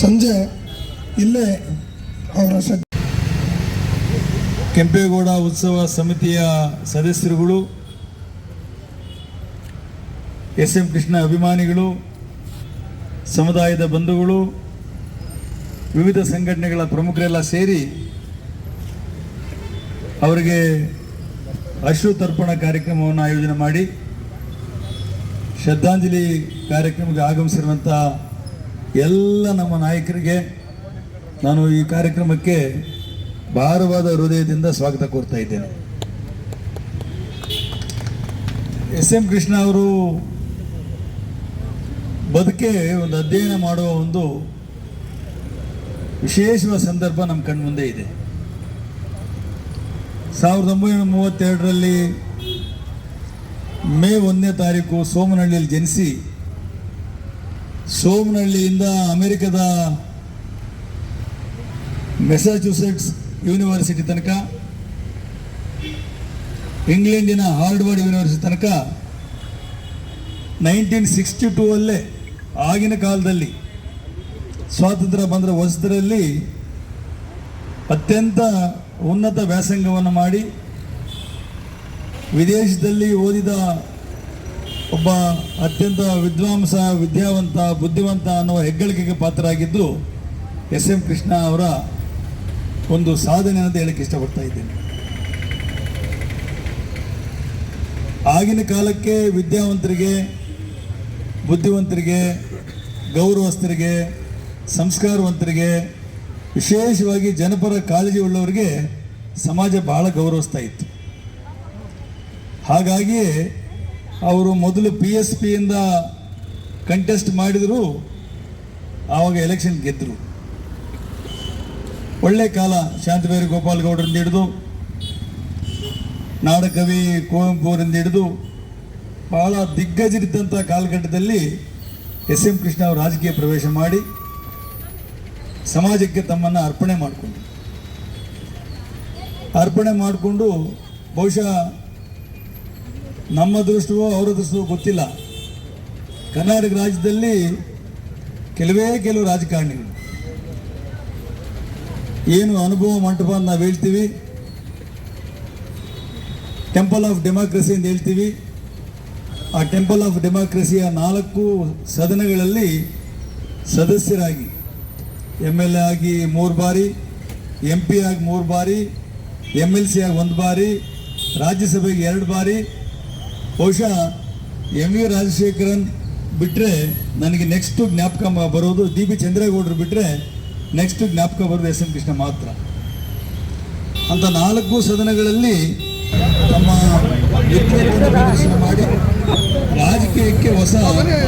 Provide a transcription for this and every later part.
ಸಂಜೆ ಇಲ್ಲೇ ಅವರ ಕೆಂಪೇಗೌಡ ಉತ್ಸವ ಸಮಿತಿಯ ಸದಸ್ಯರುಗಳು ಎಸ್ ಎಂ ಕೃಷ್ಣ ಅಭಿಮಾನಿಗಳು, ಸಮುದಾಯದ ಬಂಧುಗಳು, ವಿವಿಧ ಸಂಘಟನೆಗಳ ಪ್ರಮುಖರೆಲ್ಲ ಸೇರಿ ಅವರಿಗೆ ಅಶ್ರು ತರ್ಪಣ ಕಾರ್ಯಕ್ರಮವನ್ನು ಆಯೋಜನೆ ಮಾಡಿ ಶ್ರದ್ಧಾಂಜಲಿ ಕಾರ್ಯಕ್ರಮಕ್ಕೆ ಆಗಮಿಸಿರುವಂಥ ಎಲ್ಲ ನಮ್ಮ ನಾಯಕರಿಗೆ ನಾನು ಈ ಕಾರ್ಯಕ್ರಮಕ್ಕೆ ಭಾರವಾದ ಹೃದಯದಿಂದ ಸ್ವಾಗತ ಕೋರ್ತಾ ಇದ್ದೇನೆ. ಎಸ್ ಎಂ ಕೃಷ್ಣ ಅವರು ಬದುಕೆ ಒಂದು ಅಧ್ಯಯನ ಮಾಡುವ ಒಂದು ವಿಶೇಷವಾದ ಸಂದರ್ಭ ನಮ್ಮ ಕಣ್ಮುಂದೆ ಇದೆ. ಸಾವಿರದ ಒಂಬೈನೂರ ಮೂವತ್ತೆರಡರಲ್ಲಿ ಮೇ ಒಂದನೇ ತಾರೀಕು ಸೋಮನಹಳ್ಳಿಯಲ್ಲಿ ಜನಿಸಿ ಸೋಮನಹಳ್ಳಿಯಿಂದ ಅಮೆರಿಕದ ಮೆಸಾಚ್ಯೂಸೆಟ್ಸ್ ಯೂನಿವರ್ಸಿಟಿ ತನಕ, ಇಂಗ್ಲೆಂಡಿನ ಹಾರ್ಡ್ವರ್ಡ್ ಯೂನಿವರ್ಸಿಟಿ ತನಕ ನೈನ್ಟೀನ್ ಸಿಕ್ಸ್ಟಿ ಟೂ ಅಲ್ಲೇ ಆಗಿನ ಕಾಲದಲ್ಲಿ ಸ್ವಾತಂತ್ರ್ಯ ಬಂದ ಹೊಸದರಲ್ಲಿ ಅತ್ಯಂತ ಉನ್ನತ ವ್ಯಾಸಂಗವನ್ನು ಮಾಡಿ ವಿದೇಶದಲ್ಲಿ ಓದಿದ ಒಬ್ಬ ಅತ್ಯಂತ ವಿದ್ವಾಂಸ, ವಿದ್ಯಾವಂತ, ಬುದ್ಧಿವಂತ ಅನ್ನುವ ಹೆಗ್ಗಳಿಕೆಗೆ ಪಾತ್ರರಾಗಿದ್ದು ಎಸ್ ಎಂ ಕೃಷ್ಣ ಅವರ ಒಂದು ಸಾಧನೆ ಅಂತ ಹೇಳಕ್ಕೆ ಇಷ್ಟಪಡ್ತಾ ಇದ್ದೇನೆ. ಆಗಿನ ಕಾಲಕ್ಕೆ ವಿದ್ಯಾವಂತರಿಗೆ, ಬುದ್ಧಿವಂತರಿಗೆ, ಗೌರವಸ್ಥರಿಗೆ, ಸಂಸ್ಕಾರವಂತರಿಗೆ, ವಿಶೇಷವಾಗಿ ಜನಪರ ಕಾಳಜಿ ಉಳ್ಳವರಿಗೆ ಸಮಾಜ ಬಹಳ ಗೌರವಿಸ್ತಾ ಇತ್ತು. ಹಾಗಾಗಿಯೇ ಅವರು ಮೊದಲು ಪಿ ಎಸ್ ಪಿಯಿಂದ ಕಂಟೆಸ್ಟ್ ಮಾಡಿದರು, ಆವಾಗ ಎಲೆಕ್ಷನ್ ಗೆದ್ದರು ಒಳ್ಳೆ ಕಾಲ ಶಾಂತಿಬೇರಿ ಗೋಪಾಲ್ ಗೌಡರಿಂದ ಹಿಡಿದು, ನಾಡಕವಿ ಕುವೆಂಪು ಅವರಿಂದ ಹಿಡಿದು, ಬಹಳ ದಿಗ್ಗಜರಿದ್ದಂಥ ಕಾಲಘಟ್ಟದಲ್ಲಿ ಎಸ್ ಎಂ ಕೃಷ್ಣ ಅವರು ರಾಜಕೀಯ ಪ್ರವೇಶ ಮಾಡಿ, ಸಮಾಜಕ್ಕೆ ತಮ್ಮನ್ನು ಅರ್ಪಣೆ ಮಾಡಿಕೊಂಡು ಅರ್ಪಣೆ ಮಾಡಿಕೊಂಡು ಬಹುಶಃ ನಮ್ಮ ದೃಷ್ಟವೋ ಅವರ ದೃಷ್ಟವೋ ಗೊತ್ತಿಲ್ಲ. ಕರ್ನಾಟಕ ರಾಜ್ಯದಲ್ಲಿ ಕೆಲವೇ ಕೆಲವು ರಾಜಕಾರಣಿಗಳು. ಏನು ಅನುಭವ ಮಂಟಪ ಅಂತ ನಾವು ಹೇಳ್ತೀವಿ. ಟೆಂಪಲ್ ಆಫ್ ಡೆಮಾಕ್ರಸಿ ಅಂತ ಹೇಳ್ತೀವಿ. ಆ ಟೆಂಪಲ್ ಆಫ್ ಡೆಮಾಕ್ರಸಿಯ ನಾಲ್ಕು ಸದನಗಳಲ್ಲಿ ಸದಸ್ಯರಾಗಿ ಎಂ ಎಲ್ ಎ ಆಗಿ ಮೂರು ಬಾರಿ ಎಂ ಪಿ ಆಗಿ ಮೂರು ಬಾರಿ ಎಂ ಎಲ್ ಸಿ ಆಗಿ ಒಂದು ಬಾರಿ, ರಾಜ್ಯಸಭೆಗೆ ಎರಡು ಬಾರಿ ಬಹುಶಃ ಎಂ ವಿ ರಾಜಶೇಖರನ್ ಬಿಟ್ಟರೆ ನನಗೆ ನೆಕ್ಸ್ಟ್ ಜ್ಞಾಪಕ ಬರೋದು ಡಿ ಬಿ ಚಂದ್ರೇಗೌಡರು ಬಿಟ್ಟರೆ ನೆಕ್ಸ್ಟ್ ಜ್ಞಾಪಕ ಬರೋದು ಎಸ್ ಎಂ ಕೃಷ್ಣ ಮಾತ್ರ. ಅಂತ ನಾಲ್ಕು ಸದನಗಳಲ್ಲಿ ವ್ಯಕ್ತಿತ್ವದ ಪ್ರದರ್ಶನ ಮಾಡಿ ರಾಜಕೀಯಕ್ಕೆ ಹೊಸ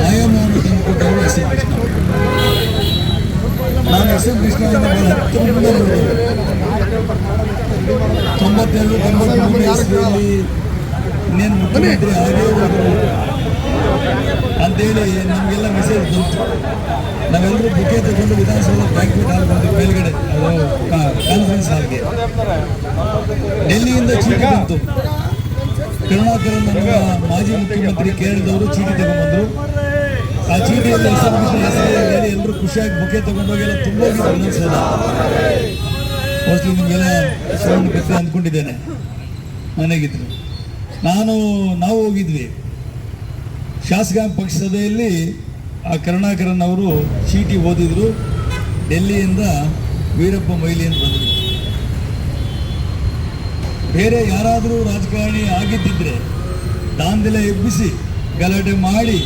ಆಯಾಮವನ್ನು ತಂದುಕೊಟ್ಟವರು ಎಸ್ ಎಂ ಕೃಷ್ಣ. ನಾನು ಎಸ್ ಎಂ ಕೃಷ್ಣ ತೊಂಬತ್ತೆರಡು ಇಸ್ವಿಯಲ್ಲಿ ಇನ್ನೇನು ಮುಖ್ಯಮಂತ್ರಿ ಅಂತೇಳಿ ನಮಗೆಲ್ಲ ಮೆಸೇಜ್ ಬಂತು. ನಾವೆಲ್ಲರೂ ಬುಕೆ ತಗೊಂಡು ವಿಧಾನಸೌಧ ಬ್ಯಾಂಕ್ವೆಟ್ ಹಾಲ್ ಬಂದು ಮೇಲ್ಗಡೆ ಕಾನ್ಫರೆನ್ಸ್ ಹಾಲ್ಗೆ ಡೆಲ್ಲಿಯಿಂದ ಚೀಟಿ ಬಂತು. ಕರುಣಾಕರನ್ ನಮ್ಮ ಮಾಜಿ ಮುಖ್ಯಮಂತ್ರಿ ಕೇರಳದವರು ಚೀಟಿ ತಗೊಂಡ್ಬಂದ್ರು. ಆ ಚೀಟಿಯಲ್ಲಿ ಹೆಸರು ಬಿಟ್ಟು ಎಲ್ಲರೂ ಖುಷಿಯಾಗಿ ಬುಕೆ ತಗೊಂಡೋಗೆಲ್ಲ ತುಂಬ ವಿಧಾನಸೌಧ. ಮೋಸ್ಟ್ಲಿ ನಿಮಗೆಲ್ಲ ಸೌಂಡ್ ಗೊತ್ತೆ ಅಂದ್ಕೊಂಡಿದ್ದೇನೆ. ಮನೆಗಿದ್ರು. ನಾನು, ನಾವು ಹೋಗಿದ್ವಿ. ಶಾಸಕಾಂಗ ಪಕ್ಷ ಸಭೆಯಲ್ಲಿ ಆ ಕರುಣಾಕರನ್ ಅವರು ಚೀಟಿ ಓದಿದ್ರು. ಡೆಲ್ಲಿಯಿಂದ ವೀರಪ್ಪ ಮೊಯ್ಲಿ ಅಂತ ಬಂದರು. ಬೇರೆ ಯಾರಾದರೂ ರಾಜಕಾರಣಿ ಆಗಿದ್ದಿದ್ರೆ ದಾಂಧೆಲ್ಲ ಎಬ್ಬಿಸಿ ಗಲಾಟೆ ಮಾಡಿ,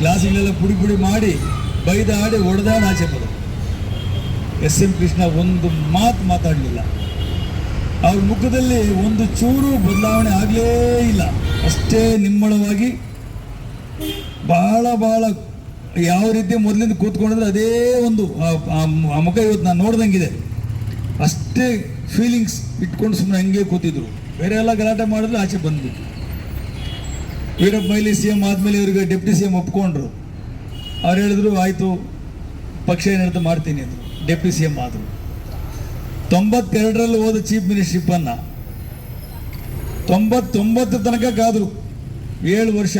ಗ್ಲಾಸ್ಗಳೆಲ್ಲ ಪುಡಿ ಪುಡಿ ಮಾಡಿ ಬೈದಾಡಿ ಒಡೆದಾಡಿ ಆಚೆ ಬರೋದು ಎಸ್ ಎಂ ಕೃಷ್ಣ ಒಂದು ಮಾತು ಮಾತಾಡಲಿಲ್ಲ. ಅವ್ರ ಮುಖದಲ್ಲಿ ಒಂದು ಚೂರು ಬದಲಾವಣೆ ಆಗಲೇ ಇಲ್ಲ. ಅಷ್ಟೇ ನಿಮ್ಮಳವಾಗಿ ಬಹಳ ಬಹಳ ಯಾವ ರೀತಿ ಮೊದಲಿಂದ ಕೂತ್ಕೊಂಡಿದ್ರೆ ಅದೇ ಒಂದು, ಆ- ಮುಖ ಇವತ್ತು ನಾನು ನೋಡ್ದಂಗಿದೆ. ಅಷ್ಟೇ ಫೀಲಿಂಗ್ಸ್ ಇಟ್ಕೊಂಡು ಸುಮ್ಮನೆ ಹಂಗೆ ಕೂತಿದ್ರು. ಬೇರೆ ಎಲ್ಲ ಗಲಾಟೆ ಮಾಡಿದ್ರೆ ಆಚೆ ಬಂದ್ಬಿಟ್ಟು ವೀರಪ್ಪ ಮೈಲಿ ಸಿ ಎಂ ಆದಮೇಲೆ ಇವರಿಗೆ ಡೆಪ್ಟಿ ಸಿ ಎಂ ಒಪ್ಕೊಂಡ್ರು. ಅವ್ರು ಹೇಳಿದ್ರು, ಆಯಿತು, ಪಕ್ಷ ಏನು ಹೇಳ್ತಾ ಮಾಡ್ತೀನಿ ಅಂದರು. ಡೆಪ್ಟಿ ಸಿ ಎಂ ಆದರು. ತೊಂಬತ್ತೆರಡರಲ್ಲಿ ಹೋದ ಚೀಫ್ ಮಿನಿಸ್ಟ್ರಿಪ್ಪನ್ನು ತೊಂಬತ್ತೊಂಬತ್ತು ತನಕ ಕಾದರು. ಏಳು ವರ್ಷ.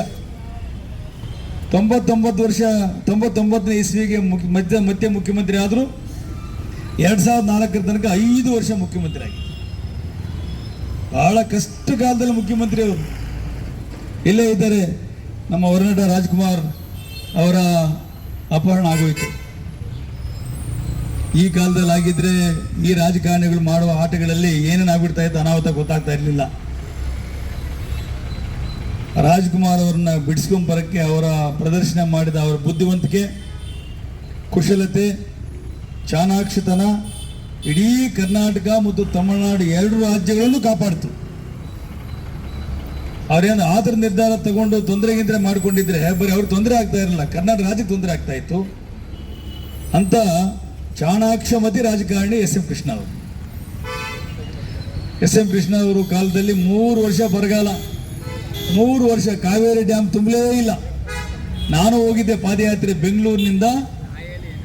ತೊಂಬತ್ತೊಂಬತ್ತು ವರ್ಷ, ತೊಂಬತ್ತೊಂಬತ್ತನೇ ಇಸ್ವಿಗೆ ಮುಖ್ಯ ಮತ್ತೆ ಮುಖ್ಯಮಂತ್ರಿ ಆದರು. ಎರಡು ಸಾವಿರದ ನಾಲ್ಕರ ತನಕ ಐದು ವರ್ಷ ಮುಖ್ಯಮಂತ್ರಿ ಆಗಿ ಬಹಳ ಕಷ್ಟ ಕಾಲದಲ್ಲಿ ಮುಖ್ಯಮಂತ್ರಿ ಅವರು. ಇಲ್ಲೇ ಇದ್ದಾರೆ ನಮ್ಮ ಹೊರನಟ ರಾಜ್ಕುಮಾರ್ ಅವರ ಅಪಹರಣ ಆಗೋಯ್ತು. ಈ ಕಾಲದಲ್ಲಿ ಆಗಿದ್ರೆ ಈ ರಾಜಕಾರಣಿಗಳು ಮಾಡುವ ಆಟಗಳಲ್ಲಿ ಏನೇನು ಆಗ್ಬಿಡ್ತಾ ಇತ್ತು ಅನಾಹುತ ಗೊತ್ತಾಗ್ತಾ ಇರಲಿಲ್ಲ. ರಾಜ್ಕುಮಾರ್ ಅವ್ರನ್ನ ಬಿಡಿಸ್ಕೊಂಡ್ ಬರಕ್ಕೆ ಅವರ ಪ್ರದರ್ಶನ ಮಾಡಿದ ಅವರ ಬುದ್ಧಿವಂತಿಕೆ, ಕುಶಲತೆ, ಚಾಣಾಕ್ಷತನ ಇಡೀ ಕರ್ನಾಟಕ ಮತ್ತು ತಮಿಳುನಾಡು ಎರಡು ರಾಜ್ಯಗಳನ್ನು ಕಾಪಾಡ್ತು. ಅವರೇನು ಆತರ ನಿರ್ಧಾರ ತಗೊಂಡು ತೊಂದರೆ ಮಾಡಿಕೊಂಡಿದ್ರೆ ಮಾಡ್ಕೊಂಡಿದ್ರೆ ಬರೀ ಅವ್ರಿಗೆ ತೊಂದರೆ ಆಗ್ತಾ ಇರಲಿಲ್ಲ ಕರ್ನಾಟಕ ರಾಜ್ಯಕ್ಕೆ ತೊಂದರೆ ಆಗ್ತಾ ಇತ್ತು. ಅಂತ ಚಾಣಾಕ್ಷಮತಿ ರಾಜಕಾರಣಿ ಎಸ್ ಎಂ ಕೃಷ್ಣ ಅವರು. ಎಸ್ ಎಂ ಕೃಷ್ಣ ಅವರು ಕಾಲದಲ್ಲಿ ಮೂರು ವರ್ಷ ಬರಗಾಲ. ಮೂರು ವರ್ಷ ಕಾವೇರಿ ಡ್ಯಾಮ್ ತುಂಬಲೇ ಇಲ್ಲ. ನಾನು ಹೋಗಿದ್ದೆ ಪಾದಯಾತ್ರೆ ಬೆಂಗಳೂರಿನಿಂದ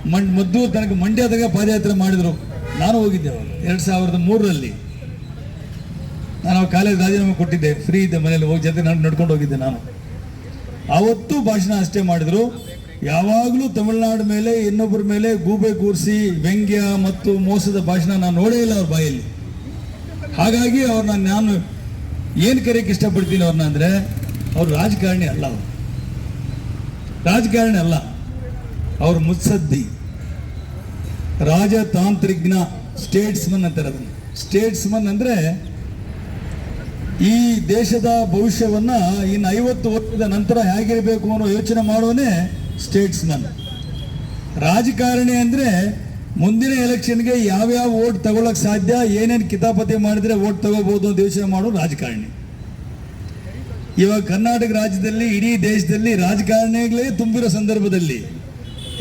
ಮಂಡ್ ಮದ್ದು ತನಕ ಮಂಡ್ಯದಾಗ ಪಾದಯಾತ್ರೆ ಮಾಡಿದ್ರು. ನಾನು ಹೋಗಿದ್ದೆ ಅವರು ಎರಡು ಸಾವಿರದ ಮೂರರಲ್ಲಿ. ನಾನು ಕಾಲೇಜ್ ರಾಜೀನಾಮೆ ಕೊಟ್ಟಿದ್ದೆ ಫ್ರೀ ಇದ್ದೆ ಮನೇಲಿ ಹೋಗಿ ಜೊತೆ ನಾನು ನಡ್ಕೊಂಡು ಹೋಗಿದ್ದೆ ನಾನು. ಅವತ್ತು ಭಾಷಣ ಅಷ್ಟೇ ಮಾಡಿದ್ರು. ಯಾವಾಗಲೂ ತಮಿಳುನಾಡು ಮೇಲೆ, ಇನ್ನೊಬ್ಬರ ಮೇಲೆ ಗೂಬೆ ಕೂರಿಸಿ ವ್ಯಂಗ್ಯ ಮತ್ತು ಮೋಸದ ಭಾಷಣ ನಾನು ನೋಡೇ ಇಲ್ಲ ಅವ್ರ ಬಾಯಲ್ಲಿ. ಹಾಗಾಗಿ ಅವ್ರನ್ನ ನಾನು ಏನು ಕರೆಯಕ್ಕೆ ಇಷ್ಟಪಡ್ತೀನಿ ಅವ್ರನ್ನ ಅಂದರೆ, ಅವ್ರು ರಾಜಕಾರಣಿ ಅಲ್ಲ ಅವರು. ರಾಜಕಾರಣಿ ಅಲ್ಲ, ಅವ್ರು ಮುತ್ಸದ್ದಿ. ರಾಜತಾಂತ್ರಿಜ್ಞ ಸ್ಟೇಟ್ಸ್ಮನ್ ಅಂತಾರೆ ಅದನ್ನು. ಸ್ಟೇಟ್ಸ್ಮನ್ ಅಂದರೆ ಈ ದೇಶದ ಭವಿಷ್ಯವನ್ನು ಇನ್ನು ಐವತ್ತು ವರ್ಷದ ನಂತರ ಹೇಗಿರಬೇಕು ಅನ್ನೋ ಯೋಚನೆ ಮಾಡೋನೇ ಸ್ಟೇಟ್ಸ್ಮನ್ ರಾಜಕಾರಣಿ ಅಂದರೆ ಮುಂದಿನ ಎಲೆಕ್ಷನ್ಗೆ ಯಾವ್ಯಾವ ಓಟ್ ತಗೊಳಕ್ ಸಾಧ್ಯ, ಏನೇನು ಕಿತಾಪತಿ ಮಾಡಿದ್ರೆ ಓಟ್ ತಗೋಬಹುದು ಅಂತ ಯೋಚನೆ ಮಾಡೋ ರಾಜಕಾರಣಿ. ಇವಾಗ ಕರ್ನಾಟಕ ರಾಜ್ಯದಲ್ಲಿ, ಇಡೀ ದೇಶದಲ್ಲಿ ರಾಜಕಾರಣಿಗಳೇ ತುಂಬಿರೋ ಸಂದರ್ಭದಲ್ಲಿ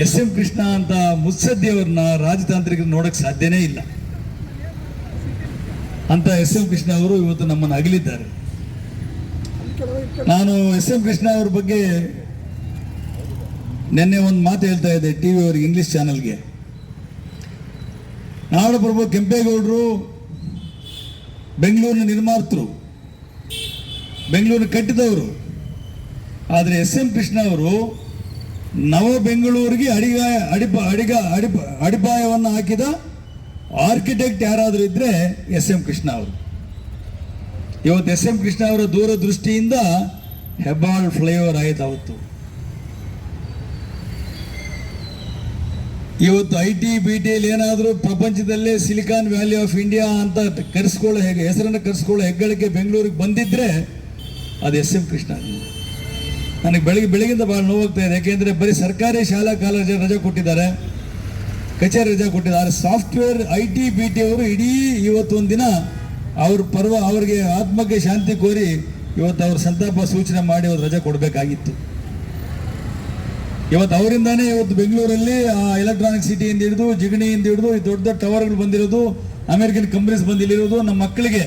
ಎಸ್ ಎಂ ಕೃಷ್ಣ ಅಂತ ಮುತ್ಸದ್ದಿಯವ್ರನ್ನ ರಾಜತಾಂತ್ರಿಕರು ನೋಡಕ್ ಸಾಧ್ಯನೇ ಇಲ್ಲ. ಅಂತ ಎಸ್ ಎಂ ಕೃಷ್ಣ ಅವರು ಇವತ್ತು ನಮ್ಮನ್ನು ಅಗಲಿದ್ದಾರೆ. ನಾನು ಎಸ್ ಎಂ ಕೃಷ್ಣ ಅವ್ರ ಬಗ್ಗೆ ನಿನ್ನೆ ಒಂದು ಮಾತು ಹೇಳ್ತಾ ಇದ್ದೆ ಟಿ ವಿ ಅವ್ರಿಗೆ ಇಂಗ್ಲಿಷ್ ಚಾನಲ್ಗೆ ನಾಡಪ್ರಭು ಕೆಂಪೇಗೌಡರು ಬೆಂಗಳೂರಿನ ನಿರ್ಮಾತೃರು ಬೆಂಗಳೂರು ಕಟ್ಟಿದವರು. ಆದರೆ ಎಸ್ ಎಂ ಕೃಷ್ಣ ಅವರು ನವ ಬೆಂಗಳೂರಿಗೆ ಅಡಿಗಾಯ ಅಡಿಪ, ಅಡಿಗ, ಅಡಿಪ, ಅಡಿಪಾಯವನ್ನು ಹಾಕಿದ ಆರ್ಕಿಟೆಕ್ಟ್ ಯಾರಾದರೂ ಇದ್ದರೆ ಎಸ್ ಎಂ ಕೃಷ್ಣ ಅವರು. ಇವತ್ತು ಎಸ್ ಎಂ ಕೃಷ್ಣ ಅವರ ದೂರದೃಷ್ಟಿಯಿಂದ ಹೆಬ್ಬಾಳ್ ಫ್ಲೈಓವರ್ ಆಯಿತು ಅವತ್ತು. ಇವತ್ತು ಐ ಟಿ ಬಿ ಟಿಯಲ್ಲಿ ಏನಾದರೂ ಪ್ರಪಂಚದಲ್ಲೇ ಸಿಲಿಕಾನ್ ವ್ಯಾಲಿ ಆಫ್ ಇಂಡಿಯಾ ಅಂತ ಕರೆಸ್ಕೊಳ್ಳೋ ಹೇಗೆ, ಹೆಸರನ್ನು ಕರೆಸ್ಕೊಳ್ಳೋ ಹೆಗ್ಗಳಿಕೆ ಬೆಂಗಳೂರಿಗೆ ಬಂದಿದ್ದರೆ ಅದು ಎಸ್ ಎಂ ಕೃಷ್ಣ. ನನಗೆ ಬೆಳಗ್ಗೆ ಬೆಳಗಿಂದ ಭಾಳ ನೋವಾಗ್ತಾ ಇದೆ. ಯಾಕೆಂದರೆ ಬರೀ ಸರ್ಕಾರಿ ಶಾಲಾ ಕಾಲೇಜ್ ರಜೆ ಕೊಟ್ಟಿದ್ದಾರೆ. ಕಚೇರಿ ರಜೆ ಕೊಟ್ಟಿದ್ದಾರೆ. Software I T B T ಅವರು ಇಡೀ ಇವತ್ತೊಂದು ದಿನ ಅವ್ರ ಪರ್ವ, ಅವ್ರಿಗೆ ಆತ್ಮಕ್ಕೆ ಶಾಂತಿ ಕೋರಿ ಇವತ್ತು ಅವ್ರ ಸಂತಾಪ ಸೂಚನೆ ಮಾಡಿ ಅವ್ರು ರಜೆ ಕೊಡಬೇಕಾಗಿತ್ತು. ಇವತ್ತು ಅವರಿಂದಾನೇ ಇವತ್ತು ಬೆಂಗಳೂರಲ್ಲಿ, ಆ ಎಲೆಕ್ಟ್ರಾನಿಕ್ ಸಿಟಿಯಿಂದ ಹಿಡಿದು ಜಿಗಣಿಯಿಂದ ಹಿಡಿದು, ಈ ದೊಡ್ಡ ದೊಡ್ಡ ಟವರ್ಗಳು ಬಂದಿರೋದು ಅಮೆರಿಕನ್ ಕಂಪ್ನೀಸ್ ಬಂದಿಲ್ಲಿರೋದು, ನಮ್ಮ ಮಕ್ಕಳಿಗೆ.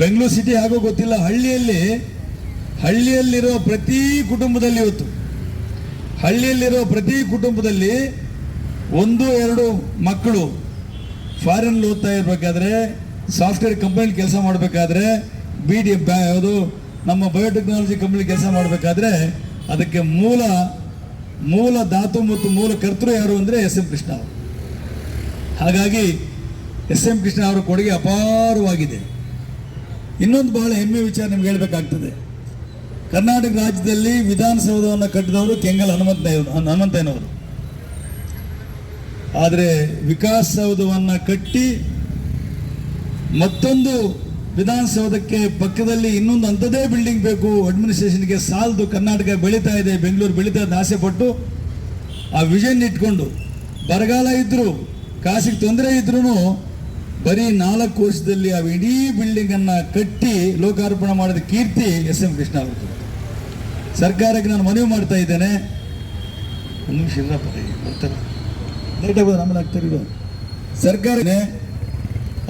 ಬೆಂಗಳೂರು ಸಿಟಿ ಆಗೋ ಗೊತ್ತಿಲ್ಲ, ಹಳ್ಳಿಯಲ್ಲಿ, ಹಳ್ಳಿಯಲ್ಲಿರೋ ಪ್ರತಿ ಕುಟುಂಬದಲ್ಲಿ ಇವತ್ತು. ಹಳ್ಳಿಯಲ್ಲಿರೋ ಪ್ರತಿ ಕುಟುಂಬದಲ್ಲಿ ಒಂದು, ಎರಡು ಮಕ್ಕಳು ಫಾರಿನ್ ಓದ್ತಾ ಇರಬೇಕಾದ್ರೆ ಸಾಫ್ಟ್ವೇರ್ ಕಂಪನಿಲಿ ಕೆಲಸ ಮಾಡಬೇಕಾದ್ರೆ ಬಿ ಡಿ ಯಾವುದು, ನಮ್ಮ ಬಯೋಟೆಕ್ನಾಲಜಿ ಕಂಪ್ನಿ ಕೆಲಸ ಮಾಡಬೇಕಾದ್ರೆ ಅದಕ್ಕೆ ಮೂಲ ಮೂಲ ಧಾತು ಮತ್ತು ಮೂಲ ಕರ್ತೃ ಯಾರು ಅಂದರೆ ಎಸ್ ಎಂ ಕೃಷ್ಣ ಅವರು. ಹಾಗಾಗಿ ಎಸ್ ಎಂ ಕೃಷ್ಣ ಅವರ ಕೊಡುಗೆ ಅಪಾರವಾಗಿದೆ. ಇನ್ನೊಂದು ಬಹಳ ಹೆಮ್ಮೆ ವಿಚಾರ ನಿಮ್ಗೆ ಹೇಳಬೇಕಾಗ್ತದೆ. ಕರ್ನಾಟಕ ರಾಜ್ಯದಲ್ಲಿ ವಿಧಾನಸೌಧವನ್ನು ಕಟ್ಟಿದವರು ಕೆಂಗಲ್ ಹನುಮಂತ ಹನುಮಂತಯ್ಯನವರು ಆದರೆ ವಿಕಾಸಸೌಧವನ್ನು ಕಟ್ಟಿ ಮತ್ತೊಂದು ವಿಧಾನಸೌಧಕ್ಕೆ ಪಕ್ಕದಲ್ಲಿ ಇನ್ನೊಂದು ಅಂಥದ್ದೇ ಬಿಲ್ಡಿಂಗ್ ಬೇಕು. ಅಡ್ಮಿನಿಸ್ಟ್ರೇಷನ್ಗೆ ಸಾಲದು ಕರ್ನಾಟಕ ಬೆಳೀತಾ ಇದೆ. ಬೆಂಗಳೂರು ಬೆಳೀತಾ ಇದೆ. ಆಸೆ ಪಟ್ಟು ಆ ವಿಷನ್ ಇಟ್ಕೊಂಡು ಬರಗಾಲ ಇದ್ರು, ಕಾಸಿಗೆ ತೊಂದರೆ ಇದ್ರೂ ಬರೀ ನಾಲ್ಕು ವರ್ಷದಲ್ಲಿ ಆ ಇಡೀ ಬಿಲ್ಡಿಂಗ್ ಅನ್ನ ಕಟ್ಟಿ ಲೋಕಾರ್ಪಣೆ ಮಾಡಿದ ಕೀರ್ತಿ ಎಸ್ ಎಂ ಕೃಷ್ಣ ಅವರದ್ದು ಸರ್ಕಾರಕ್ಕೆ ನಾನು ಮನವಿ ಮಾಡ್ತಾ ಇದ್ದೇನೆ. ಒಂದು ನಿಮಿಷ ಬರ್ತಾರೆ. ಹೋದ್ರೆ ಆಮೇಲೆ ಆಗ್ತಾರೆ ಸರ್ಕಾರ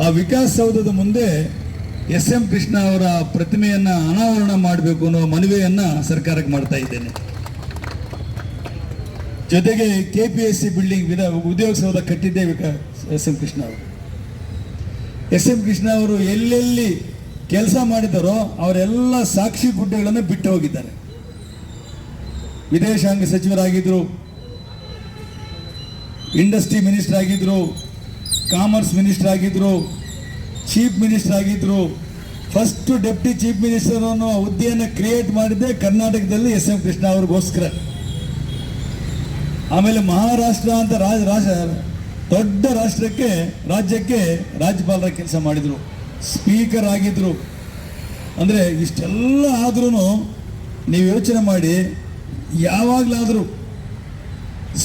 ಆ ವಿಕಾಸಸೌಧದ ಮುಂದೆ ಎಸ್ ಎಂ ಕೃಷ್ಣ ಅವರ ಪ್ರತಿಮೆಯನ್ನ ಅನಾವರಣ ಮಾಡಬೇಕು ಅನ್ನೋ ಮನವಿಯನ್ನು ಸರ್ಕಾರಕ್ಕೆ ಮಾಡ್ತಾ ಇದ್ದೇನೆ. ಜೊತೆಗೆ K P S C building ವಿಧ ಉದ್ಯೋಗ ಸೌಧ ಕಟ್ಟಿದ್ದೇ ಎಸ್ ಎಂ ಕೃಷ್ಣ ಅವರು. ಎಸ್ ಎಂ ಕೃಷ್ಣ ಅವರು ಎಲ್ಲೆಲ್ಲಿ ಕೆಲಸ ಮಾಡಿದಾರೋ ಅವರೆಲ್ಲ ಸಾಕ್ಷಿ ಗುಡ್ಡೆಗಳನ್ನು ಬಿಟ್ಟು ಹೋಗಿದ್ದಾರೆ. ವಿದೇಶಾಂಗ ಸಚಿವರಾಗಿದ್ದರು ಇಂಡಸ್ಟ್ರಿ ಮಿನಿಸ್ಟರ್ ಆಗಿದ್ದರು ಕಾಮರ್ಸ್ ಮಿನಿಸ್ಟರ್ ಆಗಿದ್ದರು ಚೀಫ್ ಮಿನಿಸ್ಟರ್ ಆಗಿದ್ದರು ಫಸ್ಟ್ ಡೆಪ್ಟಿ ಚೀಫ್ ಮಿನಿಸ್ಟರ್ ಅನ್ನೋ ಹುದ್ದೆಯನ್ನು ಕ್ರಿಯೇಟ್ ಮಾಡಿದ್ದೆ ಕರ್ನಾಟಕದಲ್ಲಿ ಎಸ್ ಎಂ ಕೃಷ್ಣ ಅವ್ರಿಗೋಸ್ಕರ. ಆಮೇಲೆ ಮಹಾರಾಷ್ಟ್ರ ಅಂತ ರಾಜ ರಾಜ, ದೊಡ್ಡ ರಾಷ್ಟ್ರಕ್ಕೆ, ರಾಜ್ಯಕ್ಕೆ ರಾಜ್ಯಪಾಲರ ಕೆಲಸ ಮಾಡಿದರು. ಸ್ಪೀಕರ್ ಆಗಿದ್ದರು ಅಂದರೆ ಇಷ್ಟೆಲ್ಲ ಆದ್ರೂ ನೀವು ಯೋಚನೆ ಮಾಡಿ, ಯಾವಾಗಲಾದರೂ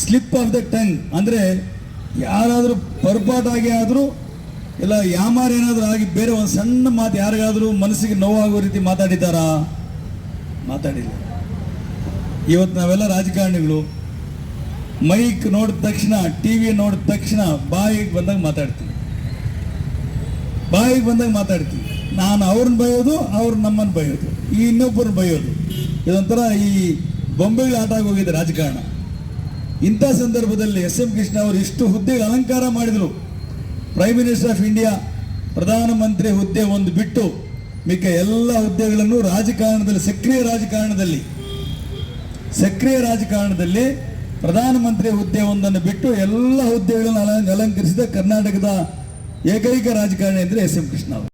ಸ್ಲಿಪ್ ಆಫ್ ದ ಟಂಗ್ ಅಂದರೆ ಯಾರಾದರೂ ಪರ್ಪಾಟಾಗಿ ಆದರೂ ಇಲ್ಲ, ಯಾಮಾರ ಏನಾದರೂ ಆಗಿ ಬೇರೆ ಒಂದು ಸಣ್ಣ ಮಾತು ಯಾರಿಗಾದರೂ ಮನಸ್ಸಿಗೆ ನೋವಾಗೋ ರೀತಿ ಮಾತಾಡಿದ್ದಾರಾ? ಮಾತಾಡಿಲ್ಲ. ಇವತ್ತು ನಾವೆಲ್ಲ ರಾಜಕಾರಣಿಗಳು. ಮೈಕ್ ನೋಡಿದ ತಕ್ಷಣ ಟಿ ವಿ ನೋಡಿದ ತಕ್ಷಣ ಬಾಯಿಗೆ ಬಂದಾಗ ಮಾತಾಡ್ತೀವಿ. ಬಾಯಿಗೆ ಬಂದಾಗ ಮಾತಾಡ್ತೀವಿ. ನಾನು ಅವ್ರನ್ನ ಬಯೋದು, ಅವ್ರು ನಮ್ಮನ್ನು ಬಯೋದು, ಈ ಇನ್ನೊಬ್ಬರನ್ನ ಬಯೋದು. ಇದೊಂಥರ ಈ ಬೊಂಬೆಗಳ ಆಟ ಆಗೋಗಿದೆ ರಾಜಕಾರಣ. ಇಂಥ ಸಂದರ್ಭದಲ್ಲಿ ಎಸ್ ಎಂ ಕೃಷ್ಣ ಅವರು ಇಷ್ಟು ಹುದ್ದೆಗೆ ಅಲಂಕಾರ ಮಾಡಿದರು. ಪ್ರೈಮ್ ಮಿನಿಸ್ಟರ್ ಆಫ್ ಇಂಡಿಯಾ ಪ್ರಧಾನಮಂತ್ರಿ ಹುದ್ದೆ ಒಂದು ಬಿಟ್ಟು ಮಿಕ್ಕ ಎಲ್ಲ ಹುದ್ದೆಗಳನ್ನು ರಾಜಕಾರಣದಲ್ಲಿ ಸಕ್ರಿಯ ರಾಜಕಾರಣದಲ್ಲಿ ಸಕ್ರಿಯ ರಾಜಕಾರಣದಲ್ಲಿ ಪ್ರಧಾನಮಂತ್ರಿ ಹುದ್ದೆ ಒಂದನ್ನು ಬಿಟ್ಟು ಎಲ್ಲ ಹುದ್ದೆಗಳನ್ನು ಅಲಂ- ಅಲಂಕರಿಸಿದ ಕರ್ನಾಟಕದ ಏಕೈಕ ರಾಜಕಾರಣಿ ಅಂದರೆ ಎಸ್ ಎಂ ಕೃಷ್ಣ ಅವರು